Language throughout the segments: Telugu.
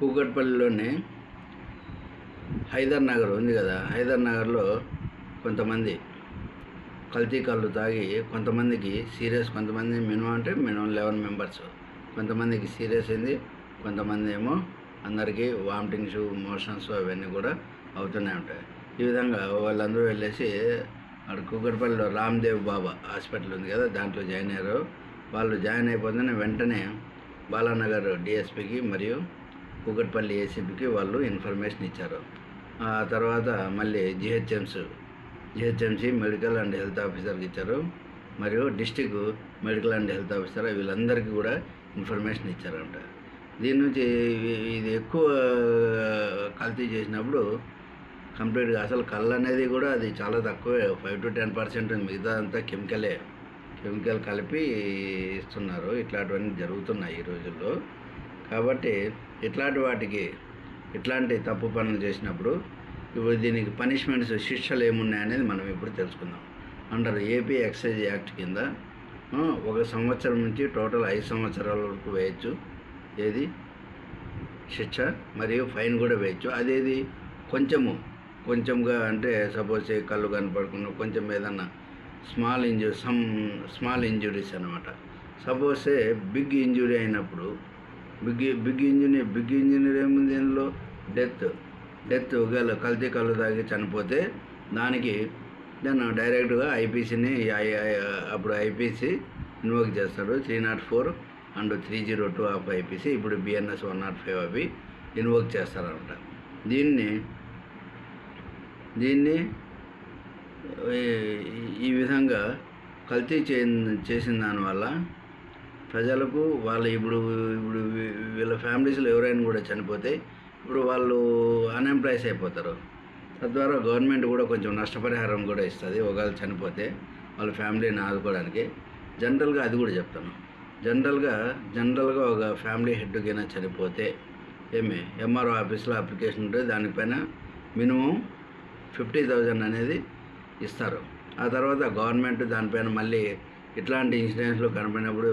కూకట్పల్లిలోని హైదర్ నగర్ ఉంది కదా. హైదర్ నగర్లో కొంతమంది కల్తీ కళ్ళు తాగి కొంతమందికి సీరియస్ కొంతమంది మినిమం అంటే మినిమం లెవెన్ మెంబర్స్. కొంతమందికి సీరియస్ అయింది కొంతమంది ఏమో అందరికీ వామిటింగ్స్ మోషన్స్ అవన్నీ కూడా అవుతూనే ఉంటాయి. ఈ విధంగా వాళ్ళందరూ వెళ్ళేసి అక్కడ కూకట్పల్లిలో రామ్దేవ్ బాబా హాస్పిటల్ ఉంది కదా దాంట్లో జాయిన్ అయ్యారు. వాళ్ళు జాయిన్ అయిపోతేనే వెంటనే బాలానగర్ డిఎస్పికి మరియు కూకట్పల్లి ఏసీపీకి వాళ్ళు ఇన్ఫర్మేషన్ ఇచ్చారు. ఆ తర్వాత మళ్ళీ GHMS GHMC medical and health ఆఫీసర్కి ఇచ్చారు. మరియు district medical and health officer వీళ్ళందరికీ కూడా ఇన్ఫర్మేషన్ ఇచ్చారంట. దీని నుంచి ఇది ఎక్కువ కల్తీ చేసినప్పుడు కంప్లీట్గా అసలు కళ్ళు అనేది కూడా అది చాలా తక్కువే. ఫైవ్ టు టెన్ పర్సెంట్ మిగతా అంతా కెమికలే. కెమికల్ కలిపి ఇస్తున్నారు. ఇట్లాంటివన్నీ జరుగుతున్నాయి ఈ రోజుల్లో. కాబట్టి ఇట్లాంటి వాటికి ఇట్లాంటి తప్పు పనులు చేసినప్పుడు ఇప్పుడు దీనికి పనిష్మెంట్స్ శిక్షలు ఏమున్నాయనేది మనం ఇప్పుడు తెలుసుకుందాం. అండర్ ఏపీ ఎక్సైజ్ యాక్ట్ కింద ఒక సంవత్సరం నుంచి టోటల్ ఐదు సంవత్సరాల వరకు వేయచ్చు. ఏది? శిక్ష మరియు ఫైన్ కూడా వేయచ్చు. అదేది? కొంచెము కొంచెంగా అంటే సపోజ్ కళ్ళు కనపడకుండా కొంచెం ఏదన్నా small injury some small injuries అనమాట సపోజ్ బిగ్ ఇంజురీ అయినప్పుడు big big engineer big engineer ఏముంది దీనిలో డెత్. డెత్ ఒకవేళ కల్తీ కళ్ళు తాగి చనిపోతే దానికి దాన్ని డైరెక్ట్గా ఐపీసీని అప్పుడు ఐపీసీ ఇన్వోక్ చేస్తాడు. Three nought four and three zero two of IPC. ఇప్పుడు బిఎన్ఎస్ వన్ నాట్ ఫైవ్ అవి ఇన్వోక్ చేస్తారనమాట దీన్ని దీన్ని ఈ- ఈ విధంగా కల్తీ చే చేసిన దానివల్ల ప్రజలకు వాళ్ళు ఇప్పుడు ఇప్పుడు వీళ్ళ ఫ్యామిలీస్లో ఎవరైనా కూడా చనిపోతే ఇప్పుడు వాళ్ళు అన్ఎంప్లాయ్స్ అయిపోతారు. తద్వారా గవర్నమెంట్ కూడా కొంచెం నష్టపరిహారం కూడా ఇస్తుంది. ఒకవేళ చనిపోతే వాళ్ళ ఫ్యామిలీని ఆదుకోవడానికి. జనరల్గా అది కూడా చెప్తాను. జనరల్గా జనరల్గా ఒక ఫ్యామిలీ హెడ్ చనిపోతే ఏమి? ఎంఆర్ఓ ఆఫీస్లో అప్లికేషన్ ఉంటుంది దానిపైన మినిమం ఫిఫ్టీ థౌజండ్ అనేది ఇస్తారు. ఆ తర్వాత గవర్నమెంట్ దానిపైన మళ్ళీ ఇట్లాంటి ఇన్సిడెంట్స్లో కనపడినప్పుడు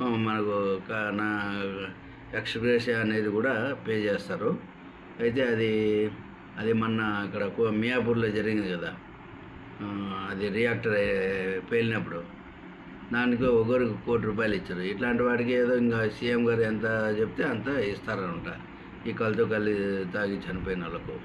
మనకు నా ఎక్స్ప్రెస్ అనేది కూడా పే చేస్తారు. అయితే అది అది మొన్న అక్కడ కో- మియాపూర్లో జరిగింది కదా. అది రియాక్టర్ అయ్యే- పేలినప్పుడు దానికి ఒకరికి కోటి రూపాయలు ఇచ్చారు. ఇట్లాంటి వాడికి ఏదో ఇంకా సీఎం గారు ఎంత చెప్తే అంత ఇస్తారనమాట ఈ కలుతో కళ్ళు తాగి చనిపోయిన వాళ్ళకు.